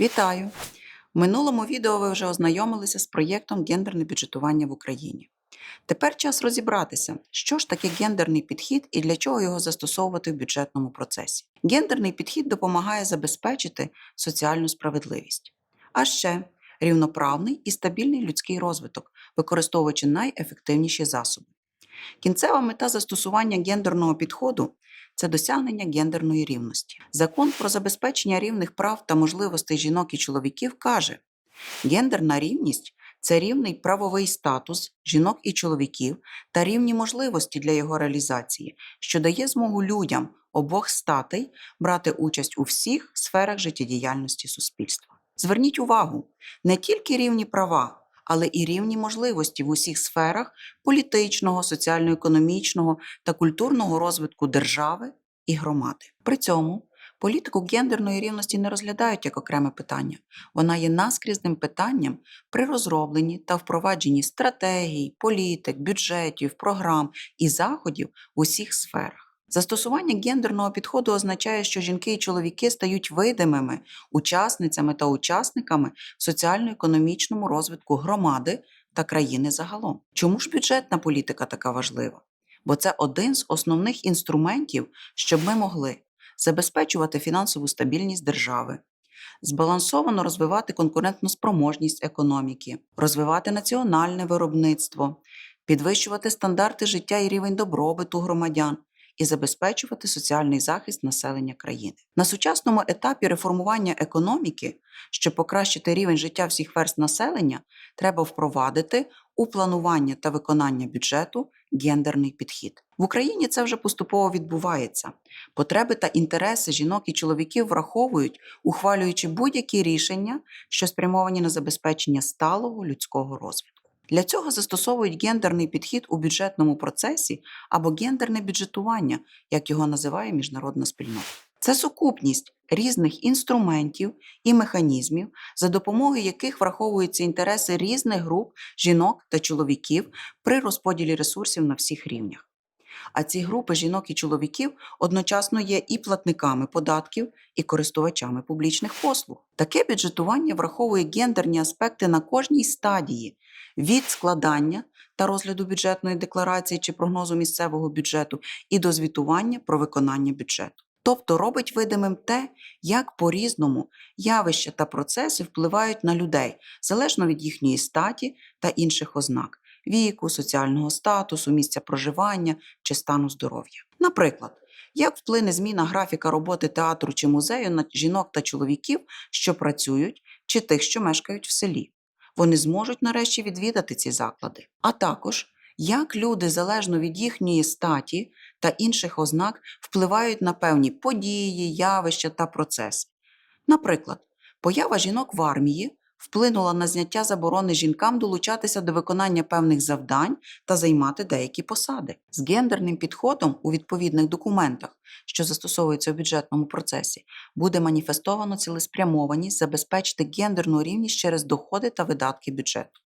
Вітаю! В минулому відео ви вже ознайомилися з проєктом Гендерне бюджетування в Україні. Тепер час розібратися, що ж таке гендерний підхід і для чого його застосовувати в бюджетному процесі. Гендерний підхід допомагає забезпечити соціальну справедливість, а ще рівноправний і стабільний людський розвиток, використовуючи найефективніші засоби. Кінцева мета застосування гендерного підходу це досягнення гендерної рівності. Закон про забезпечення рівних прав та можливостей жінок і чоловіків каже: гендерна рівність це рівний правовий статус жінок і чоловіків та рівні можливості для його реалізації, що дає змогу людям обох статей брати участь у всіх сферах життєдіяльності суспільства. Зверніть увагу, не тільки рівні права, але і рівні можливості в усіх сферах політичного, соціально-економічного та культурного розвитку держави і громади. При цьому політику гендерної рівності не розглядають як окреме питання. Вона є наскрізним питанням при розробленні та впровадженні стратегій, політик, бюджетів, програм і заходів в усіх сферах. Застосування гендерного підходу означає, що жінки і чоловіки стають видимими учасницями та учасниками в соціально-економічному розвитку громади та країни загалом. Чому ж бюджетна політика така важлива? Бо це один з основних інструментів, щоб ми могли забезпечувати фінансову стабільність держави, збалансовано розвивати конкурентну спроможність економіки, розвивати національне виробництво, підвищувати стандарти життя і рівень добробуту громадян. І забезпечувати соціальний захист населення країни на сучасному етапі реформування економіки, щоб покращити рівень життя всіх верст населення, треба впровадити у планування та виконання бюджету гендерний підхід. В Україні це вже поступово відбувається. Потреби та інтереси жінок і чоловіків враховують, ухвалюючи будь-які рішення, що спрямовані на забезпечення сталого людського розвитку. Для цього застосовують гендерний підхід у бюджетному процесі або гендерне бюджетування, як його називає міжнародна спільнота. Це сукупність різних інструментів і механізмів, за допомогою яких враховуються інтереси різних груп жінок та чоловіків при розподілі ресурсів на всіх рівнях. А ці групи жінок і чоловіків одночасно є і платниками податків, і користувачами публічних послуг. Таке бюджетування враховує гендерні аспекти на кожній стадії від складання та розгляду бюджетної декларації чи прогнозу місцевого бюджету і до звітування про виконання бюджету. Тобто робить видимим те, як по-різному явища та процеси впливають на людей залежно від їхньої статі та інших ознак віку, соціального статусу, місця проживання чи стану здоров'я. Наприклад, як вплине зміна графіка роботи театру чи музею на жінок та чоловіків, що працюють, чи тих, що мешкають в селі. Вони зможуть нарешті відвідати ці заклади. А також як люди залежно від їхньої статі та інших ознак впливають на певні події, явища та процеси. Наприклад, поява жінок в армії вплинула на зняття заборони жінкам долучатися до виконання певних завдань та займати деякі посади. З гендерним підходом у відповідних документах, що застосовуються у бюджетному процесі, буде маніфестовано цілеспрямованість забезпечити гендерну рівність через доходи та видатки бюджету.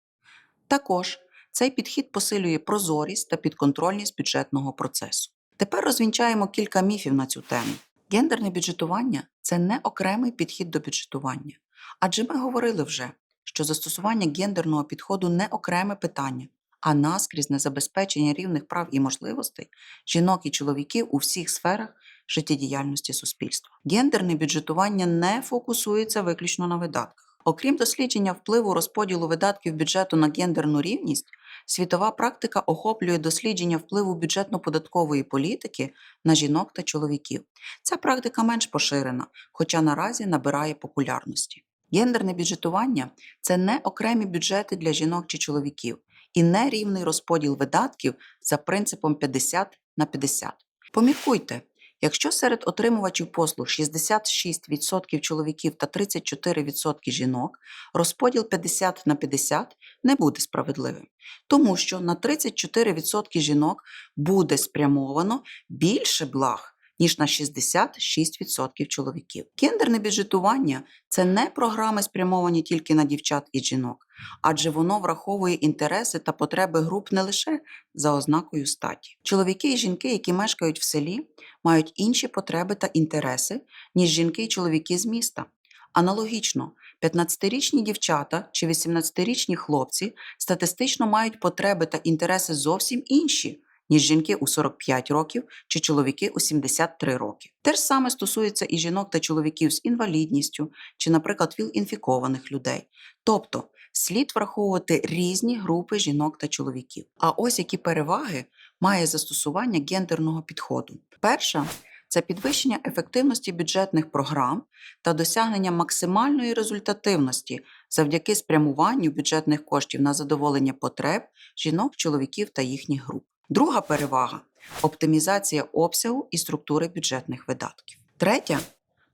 Також цей підхід посилює прозорість та підконтрольність бюджетного процесу. Тепер розвінчаємо кілька міфів на цю тему. Гендерне бюджетування це не окремий підхід до бюджетування. Адже ми говорили вже, що застосування гендерного підходу не окреме питання, а наскрізне забезпечення рівних прав і можливостей жінок і чоловіків у всіх сферах життєдіяльності суспільства. Гендерне бюджетування не фокусується виключно на видатках. Окрім дослідження впливу розподілу видатків бюджету на гендерну рівність, світова практика охоплює дослідження впливу бюджетно-податкової політики на жінок та чоловіків. Ця практика менш поширена, хоча наразі набирає популярності. Гендерне бюджетування це не окремі бюджети для жінок чи чоловіків і не рівний розподіл видатків за принципом 50 на 50. Поміркуйте, якщо серед отримувачів послуг 66% чоловіків та 34% жінок, розподіл 50 на 50 не буде справедливим, тому що на 34% жінок буде спрямовано більше благ ніж на 66% чоловіків. Гендерне бюджетування це не програми, спрямовані тільки на дівчат і жінок, адже воно враховує інтереси та потреби груп не лише за ознакою статі. Чоловіки і жінки, які мешкають в селі, мають інші потреби та інтереси, ніж жінки і чоловіки з міста. Аналогічно, 15-річні дівчата чи 18-річні хлопці статистично мають потреби та інтереси зовсім інші, ніж жінки у 45 років чи чоловіки у 73 роки. Те ж саме стосується і жінок та чоловіків з інвалідністю чи, наприклад, віл-інфікованих людей. Тобто слід враховувати різні групи жінок та чоловіків. А ось які переваги має застосування гендерного підходу. Перша це підвищення ефективності бюджетних програм та досягнення максимальної результативності завдяки спрямуванню бюджетних коштів на задоволення потреб жінок, чоловіків та їхніх груп. Друга перевага оптимізація обсягу і структури бюджетних видатків. Третя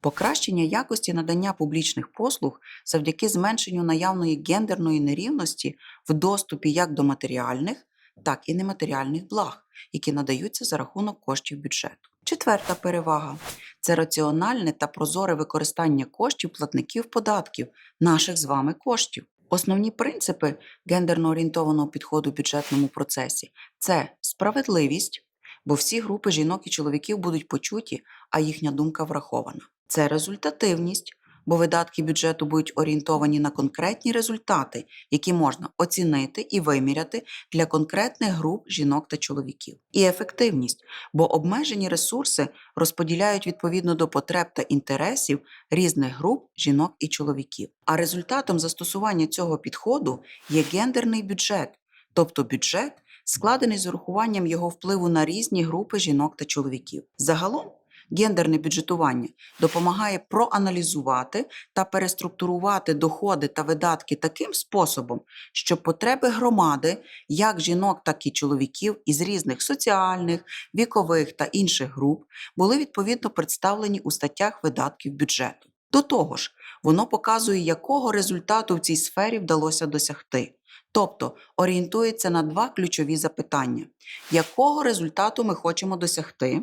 покращення якості надання публічних послуг завдяки зменшенню наявної гендерної нерівності в доступі як до матеріальних, так і нематеріальних благ, які надаються за рахунок коштів бюджету. Четверта перевага це раціональне та прозоре використання коштів платників податків, наших з вами коштів. Основні принципи гендерно орієнтованого підходу в бюджетному процесі це справедливість, бо всі групи жінок і чоловіків будуть почуті, а їхня думка врахована. Це результативність, бо видатки бюджету будуть орієнтовані на конкретні результати, які можна оцінити і виміряти для конкретних груп жінок та чоловіків. І ефективність, бо обмежені ресурси розподіляють відповідно до потреб та інтересів різних груп жінок і чоловіків. А результатом застосування цього підходу є гендерний бюджет, тобто бюджет, складений з урахуванням його впливу на різні групи жінок та чоловіків. Загалом гендерне бюджетування допомагає проаналізувати та переструктурувати доходи та видатки таким способом, щоб потреби громади, як жінок, так і чоловіків із різних соціальних, вікових та інших груп, були відповідно представлені у статтях видатків бюджету. До того ж, воно показує, якого результату в цій сфері вдалося досягти. Тобто орієнтується на два ключові запитання: якого результату ми хочемо досягти,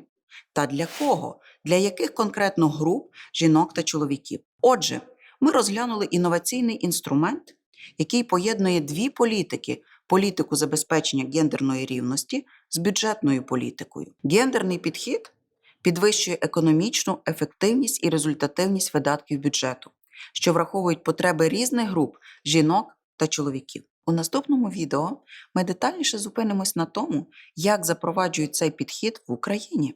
та для кого, для яких конкретно груп жінок та чоловіків. Отже, ми розглянули інноваційний інструмент, який поєднує дві політики: політику забезпечення гендерної рівності з бюджетною політикою. Гендерний підхід підвищує економічну ефективність і результативність видатків бюджету, що враховують потреби різних груп жінок та чоловіків. У наступному відео ми детальніше зупинимось на тому, як запроваджують цей підхід в Україні.